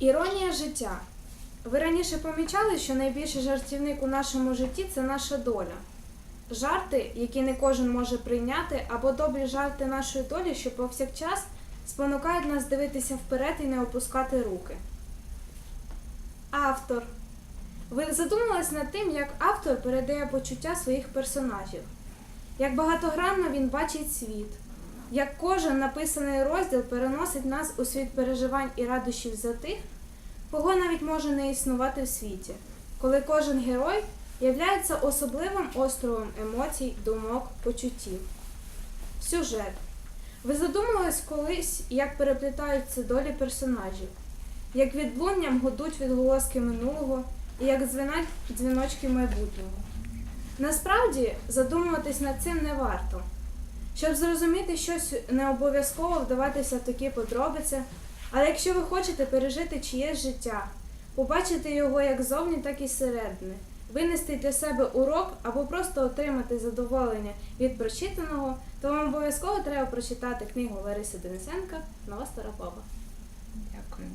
Іронія життя. Ви раніше помічали, що найбільший жартівник у нашому житті це наша доля. Жарти, які не кожен може прийняти, або добрі жарти нашої долі, що повсякчас спонукають нас дивитися вперед і не опускати руки. Автор. Ви задумались над тим, як автор передає почуття своїх персонажів, як багатогранно він бачить світ, як кожен написаний розділ переносить нас у світ переживань і радощів за тих, кого навіть може не існувати в світі, коли кожен герой являється особливим островом емоцій, думок, почуттів. Сюжет. Ви задумувались колись, як переплітаються долі персонажів, як відлунням гудуть відголоски минулого і як дзвенять дзвіночки майбутнього. Насправді задумуватись над цим не варто. Щоб зрозуміти щось, не обов'язково вдаватися в такі подробиці, але якщо ви хочете пережити чиєсь життя, побачити його як зовні, так і зсередини, винести для себе урок або просто отримати задоволення від прочитаного, то вам обов'язково треба прочитати книгу Лариси Денисенка Нова стара баба. Дякую.